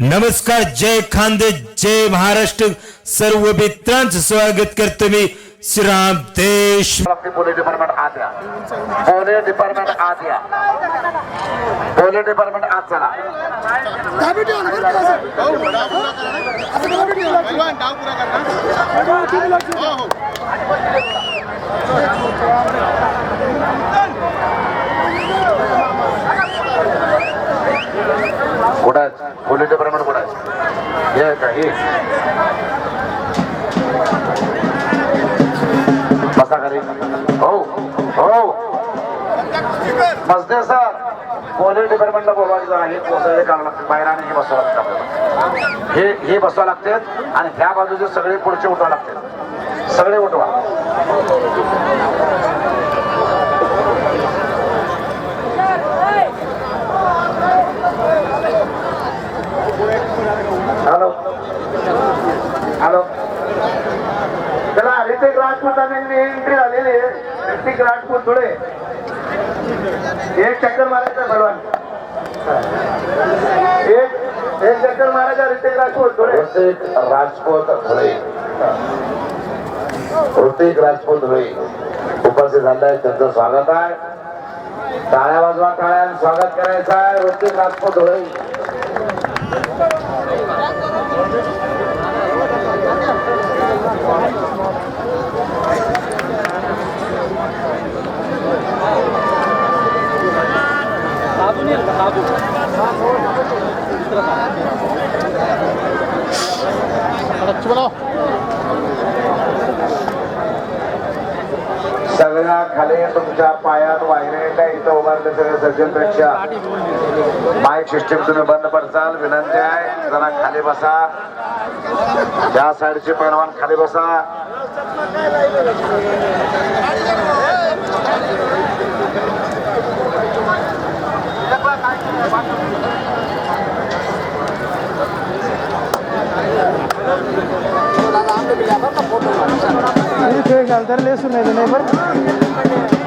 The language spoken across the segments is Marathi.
नमस्कार जय खांदे जय महाराष्ट्र. सर्व मित्रांचं स्वागत करतो मी श्रीराम देश. पोलीस डिपार्टमेंट आत या. पोलीस डिपार्टमेंट आत या. पोलीस डिपार्टमेंट आत चला. कुठं? आहे? प्रमाण डिपार्टमेंट आहे? हे का? हे. बसा घरी हो हो. मजदे सर. पोलीस डिपार्टमेंटला बोलवायचं आहे हे कोसळले लागतं. बाहेर आणि हे बसवा लागतं आपल्याला. हे हे बसवा लागतात आणि ह्या बाजूचे सगळे पुढचे उठवा लागतात सगळे उठवा. हॅलो हॅलो चला ऋतिक राजपूत यांनी एंट्री झालेली आहे. ऋतिक राजपूत धुळे एक चक्कर मारायचा भगवान. एक एक चक्कर मारायचा ऋतिक राजपूत धुळे ऋतिक राजपूत धुळे ऋतिक राजपूत धुळे उपस्थित झाले आहे त्यांचं स्वागत आहे. टाळ्या वाजवा टाळ्या स्वागत करायचं आहे ऋतिक राजपूत धुळे सगळ्या खाली तुमच्या पायात वायरे इथं उभारले सगळे सज्जनपेक्षा माईक सिस्टीम तुम्ही बंद पडचाल विनंती आहे. जरा खाली बसा. त्या साईडचे पैलवान खाली बसा. Thank you. घाल तर लेसून नाही नाही बरं हा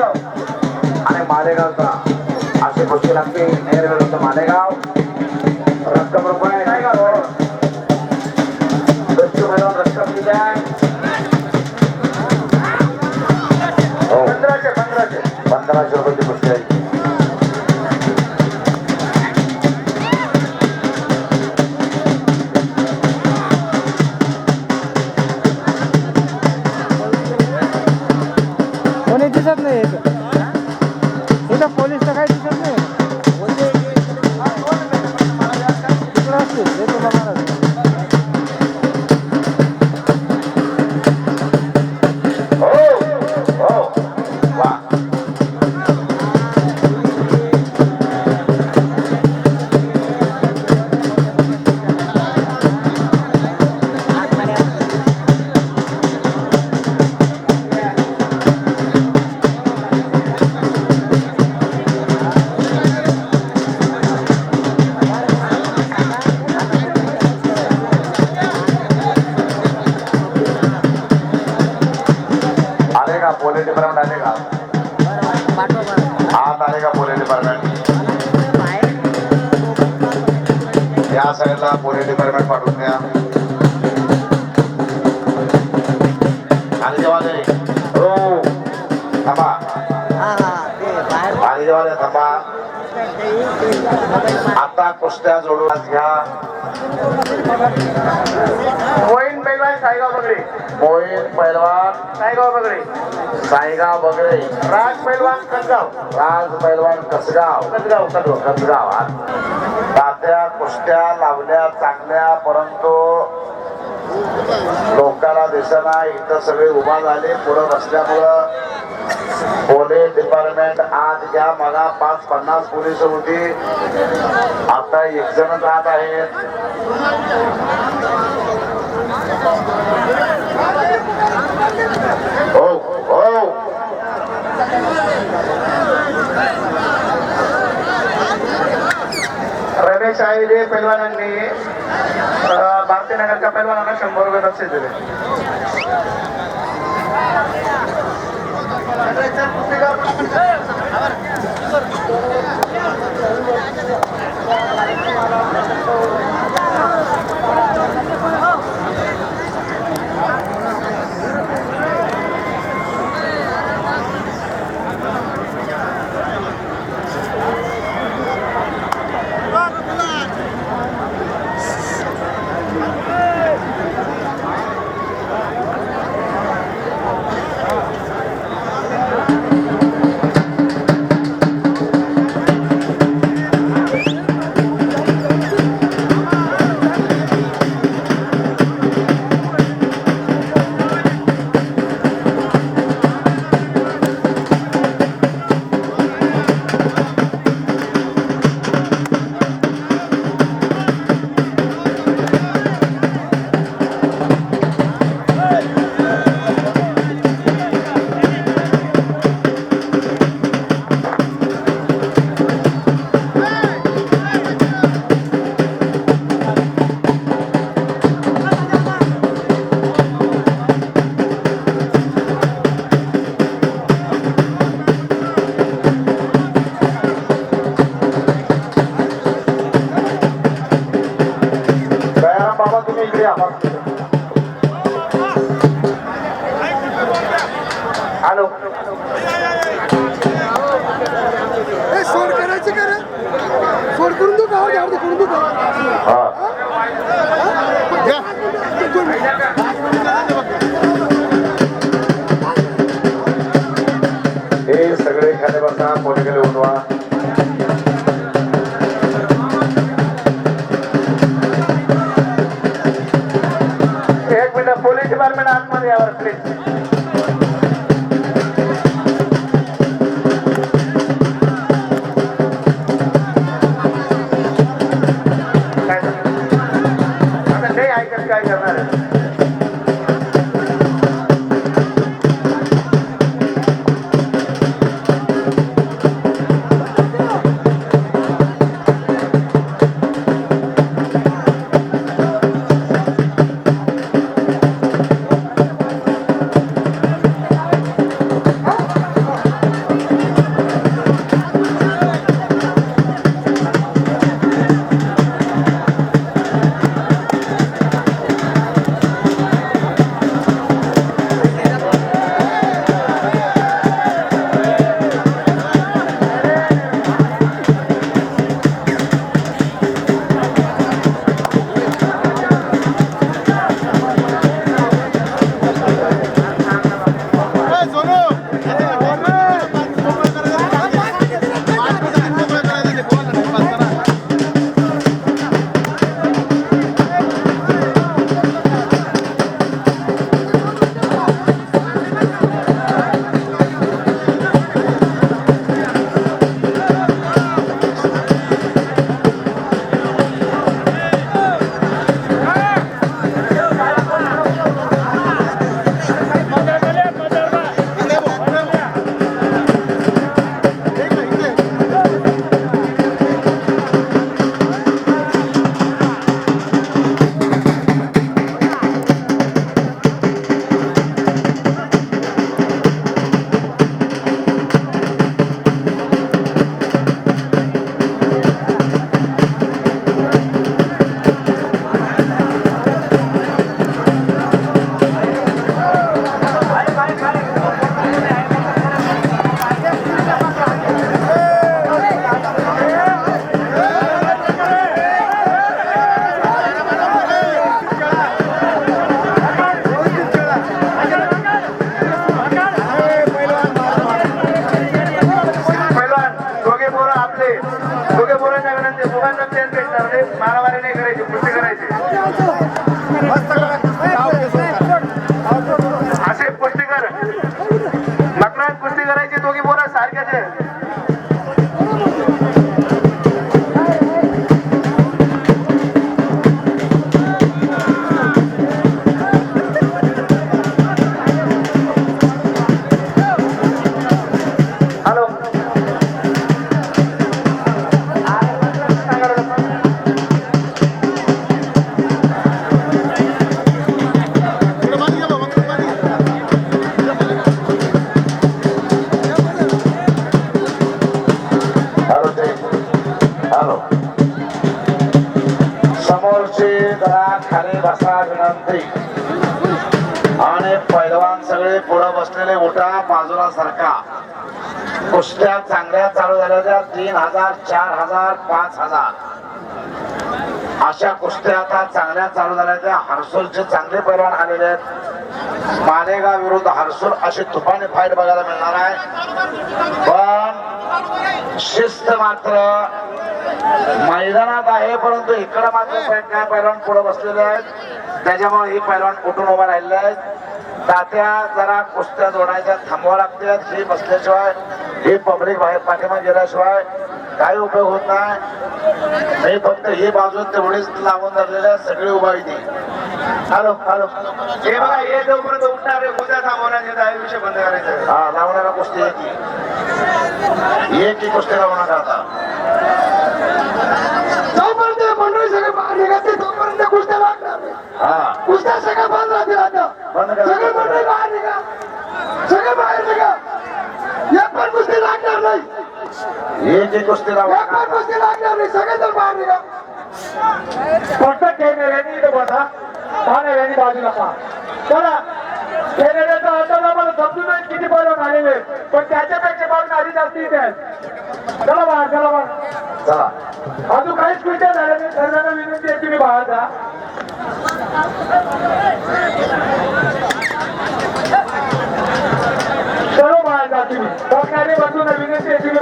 मालेगाव आणि मालेगावचा अशी गोष्टी लागते. आत आले का पोलीस डिपार्टमेंट या साईडला पोलीस डिपार्टमेंट पाठवून द्या आणि जेव्हा हो. थांबा. आणि जेव्हा थांबा. आता कुस्त्या जोडून घ्या. मोहीन साईगाव बगडे मोहीन पैलवान. साईगाव बगडे साईगाव बगडे राज पैलवान कसगाव राज पैलवान कसगाव कसगाव कसगाव कसगाव लात्या कुस्त्या लावल्या चांगल्या परंतु लोकांना दिसना इथं सगळे उभा झाले. पुढं बसल्यामुळं पोलीस डिपार्टमेंट आज घ्या मला पाच पन्नास पोलीस होती. आता एक जण जात आहेत. रमेश आहिले पैलवानांनी अं, भारतीय नगरच्या पैलवानांना शंभर रुपये बक्षीस दिले दयाराम तुम्ही या हॅलो सोड करायची का रे? सोड करून देऊ का? हो, करून देऊ का? उभी करायची दोघी पोरं सारख्याचे जरा खाली बसा विनंती. आणि पैलवान सगळे पुढे बसलेले उठा बाजूला सरका. कुस्त्या चांगल्या चालू झाल्या तीन हजार चार हजार पाच हजार. अशा कुस्त्या आता चांगल्या चालू झाल्या त्या हर्सूलचे चांगले पैलवान आलेले आहेत. मालेगाव विरुद्ध हर्सूल अशी तुफानी फाईट बघायला मिळणार आहे. पण शिस्त मात्र मैदानात आहे परंतु इकडं मात्र काय पैलवान पुढे बसलेले आहेत. त्याच्यामुळे ही पैलवान उठून उभा राहिलेले आहेत? तात्या जरा कुस्त्या जोडायच्या थांबवा लागतात ही बसल्याशिवाय ही पब्लिक बाहेर पाठीमागे गेल्याशिवाय काही उपयोग होत नाही. मी फक्त ही बाजू तेवढीच लावून धरलेली आहे. सगळी उभा इथे. Hello hello. हे बघा हे जोपर्यंत उठणार उद्या थांबवणार हे दहा विषय बंद करायचं हा लावणारा कुस्ती एक एक ही कुस्ती लावू नका आता जोपर्यंत हे मंडळी सगळे बाहेर निघाते तोपर्यंत कुस्त्या लागणार नाही. हा. कुस्त्या सगळ्या बंद राहतील आता. सगळे मंडळी बाहेर निघा. सगळे बाहेर निघा. एक पण कुस्ती लागणार नाही. एक कुस्ती लागणार नाही. सगळे जण बाहेर निघा. फक्त कॅमेऱ्याने इथं बसा. बाजूला पहा. चला. कॅमेऱ्याचा अंदाज आम्हाला समजून नाही किती आलेले आहेत. पण त्याच्यापेक्षा बघणारी जास्ती इथे चला बाहेर चला बाहेर चला. अजून काहीच कुठे झालं नाही. सर्वांना विनंती आहे तुम्ही बाहेर जा. सर्व बाहेर जा तुम्ही. बघणारे बसून विनंती आहे तुम्ही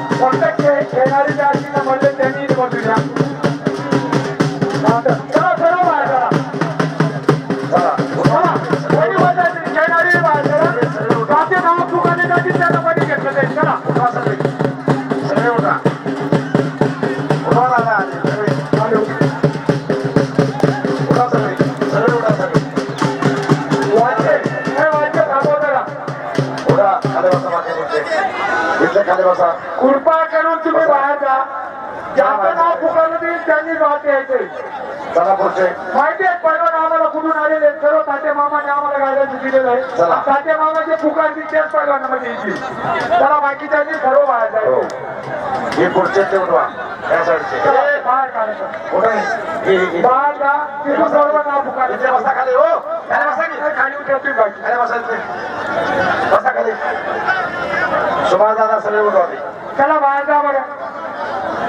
आले आता फक्त खे- माहिती आहे पहिलं आम्हाला कुठून आलेले. सर्व तात्या मामाने आम्हाला गायला दिलेलं आहे. चला. तात्या मामाचे पुकारतील त्याच पहिलवानामध्ये येतील. चला बाकीच्यांनी सर्व बाहेर हो. जायचे हे पुढचे उठवा या साईडचे. चला, बाहेर काढायचं उठा हे, हे, हे. बाहेर जा. तिथून सर्व नाव इथे पुकारले बसा खाली. हो. खाली बसा की. खाली उतरतील बाकी खाली बसा इथे. बसा खाली. सुभाष दादा सगळे उठवा ते. चला बाहेर जा बरं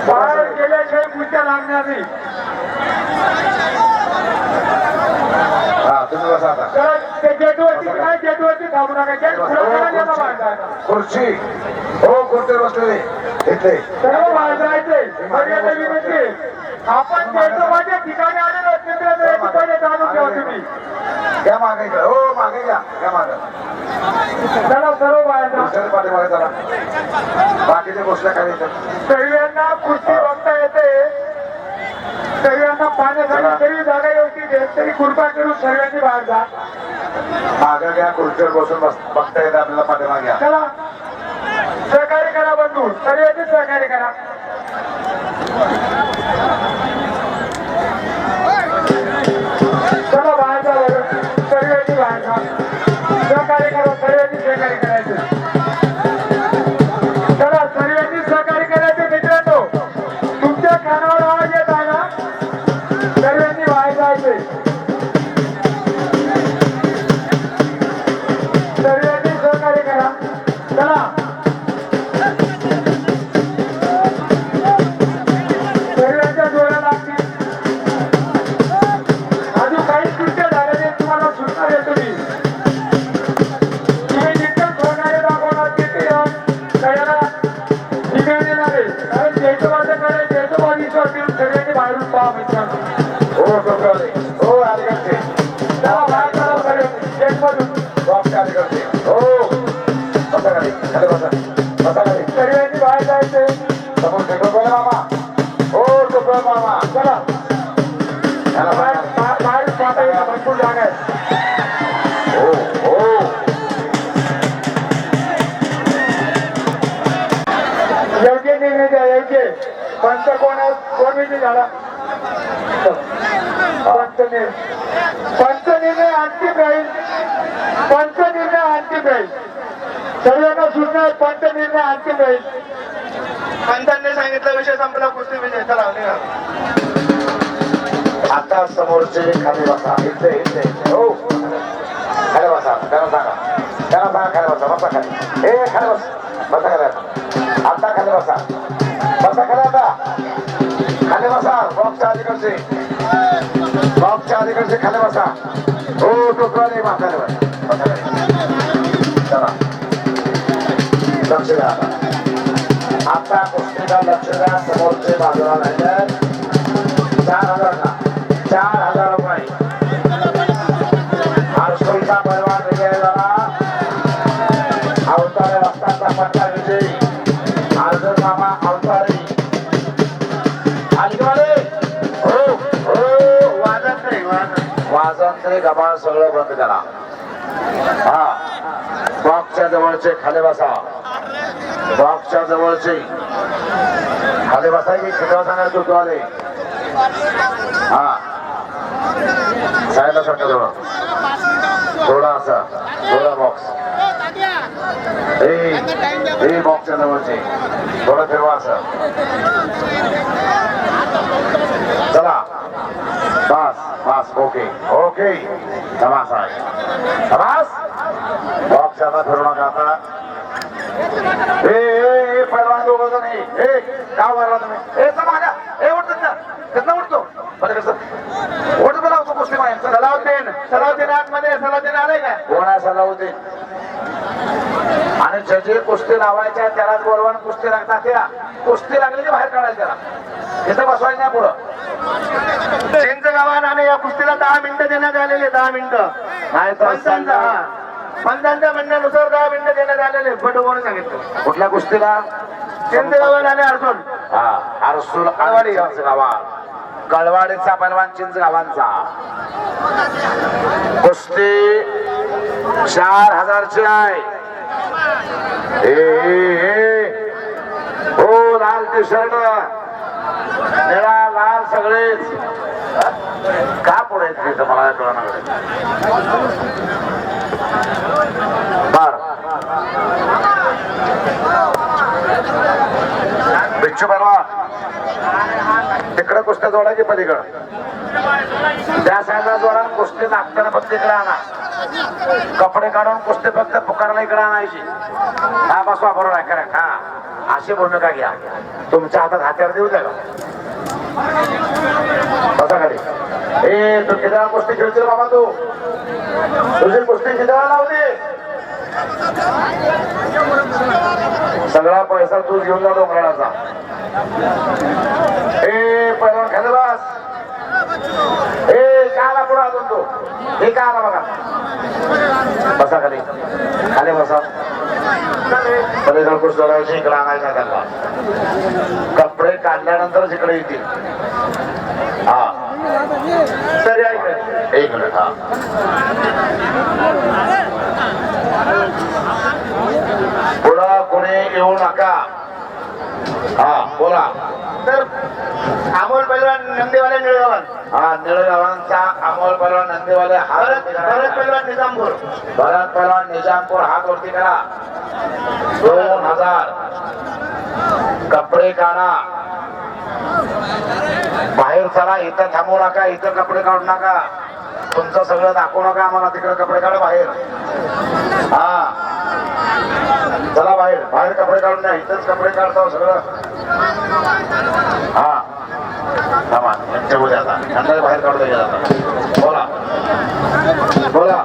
बाहेर गेल्याशिवाय पुढच्या लागणार नाही हा तुम्ही बसा आता. काय जायला. खुर्ची. हो खुर्चीवर बसलेले. इथे. आपण गेटमध्ये ठिकाणी आलेलो आहोत. मित्रांनो याची पहिले जाणून ठेवा तुम्ही. घ्या मागे घ्या हो मागे घ्या. घ्या मागे. चला सर्व बाहेर जा. खुर्च्याच्या पाठीमागे चला. बाकीच्या गोष्टी कुस्ती बघता सर्वांना पाण्यासाठी तरी जागा व्यवस्थित आहे तरी कृपा करून सर्वांनी बाहेर जा. मागे घ्या खुर्चीवर बसून बस बघता येते आपल्याला पाठीमागे घ्या. चला. सहकार्य करा बंधू सर्वांनी सहकार्य करा. चला बाहेर जा. सर्वांनी बाहेर जा. सहकार्य करा सर्वांनी सहकार्य करायचं दहा मिनिटांनी राहील सर्वांना सूचना पंच निर्णय अंतिम राहील पंचांनी सांगितला विषय संपला कुस्ती विजय चला. आता समोरचे खाली बसा. इथे इथे. हो. खाली बसा त्यांना सांगा त्यांना सांगा खाली बसा बसा खाली. ए खाली बस. बसा खाली आता. खाली बसा. बसा खाली आता. खाली बसा. बॉक्सच्या अलीकडचे बॉक्सच्या अलीकडचे खाली बसा. हो टोकराने मा खाली बस. लक्ष द्या आता आता कुस्तीला लक्ष द्या समोरचे बाजूला राहिले चार हजार का? चार हजार रुपये. हर्षोलचा पैलवान विजय झाला. अवतारे वस्ताचा पट्टा विजयी. अर्जुन मामा अवतारे. आलीवाले हो हो वाजंत्रे वाजंत्रे गबाळ सगळं बंद करा. हा. बॉक्सच्या जवळचे खाली बसा. जवळचे खाली बसा की किती सांगा तू आले हा सायला सारखं थोडं थोडा असा थोडा बॉक्स ए ए बॉक्सच्या जवळचे थोडं फिरवा असं चला बस बस ओके ओके तमास आहे तमास बॉक्स आता फिरू नका आता ए पहिलवान दोघं ए का मारला तुम्ही. ए चला मागा ए उठ तिथनं तिथनं उठतो बरं कसं? उठ बोला होतो कुस्ती माहिती सलाउद्दीन सलाउद्दीन आतमध्ये आहे. सलाउद्दीन आलाय का कोण आहे सलाउद्दीन? आणि ज्याची कुस्ती लावायच्या त्यालाच बोलवून कुस्ती लागतात त्या. कुस्ती लागली की बाहेर काढायचं त्याला. इथं बसवायचं नाही पुढं. चिंच गावात आणि या कुस्तीला दहा मिनिटं देण्यात आलेले दहा मिनिटं. नाही तर पंचांच्या म्हणण्यानुसार दहा मिनिटं देण्यात आलेले बटू म्हणून सांगितलं. कुठल्या कुस्तीला चिंच गावात आणि अर्जुन हा हरसूल कळवाडी. कळवाडीचा पैलवान चिंच गावांचा कुस्ती चार हजारची आहे. हो लाल टी शर्ट निळा लाल सगळेच. का पुढे मला कळणार बर. बिच्छू परवा. तिकडं कुस्त्या जोडायची पलीकडं? त्या साईडला जोडा कुस्ती नागताना फक्त इकडे आणा. कपडे काढून कुस्ती फक्त पुकारला इकडे आणायची. हा बस बरोबर आहे खरं हा अशी भूमिका घ्या. तुमच्या हातात हात्यावर देऊ द्या का? बसा खाली. ए तू किदा गोष्टी कुस्ती खेळतील बाबा तू. तुझी कुस्ती किदा लावली. सगळा पैसा तू घेऊन जा डोंगराचा ए पैलवान खाली ए काला पुढे अजून तू. हे का आला बघा. बसा खाली. खाली बसा. पलीकडे कुस्ती इकडे आणायचा त्यांना. कपडे काढल्यानंतर जिकडे येतील. हा. ऐक एक मिनिट हा. पुढं कोणी येऊ नका. हा बोला. तर अमोल पैलवान नंदीवाले निळगावात. हा निळगावांचा अमोल परवा नंदीवाले हा भरत भरत पैलवान निजामपूर. भरत परवा निजामपूर हात वरती करा. दोन हजार. कपडे काढा. बाहेर चला इथं थांबू नका इथं कपडे काढू नका. तुमचं सगळं दाखवू नका आम्हाला तिकडे कपडे काढा बाहेर. हा. चला बाहेर बाहेर कपडे काढून द्या इथंच कपडे काढतो सगळं. हा. थांबा यांच्या द्या आता. बाहेर काढू द्या आता. बोला.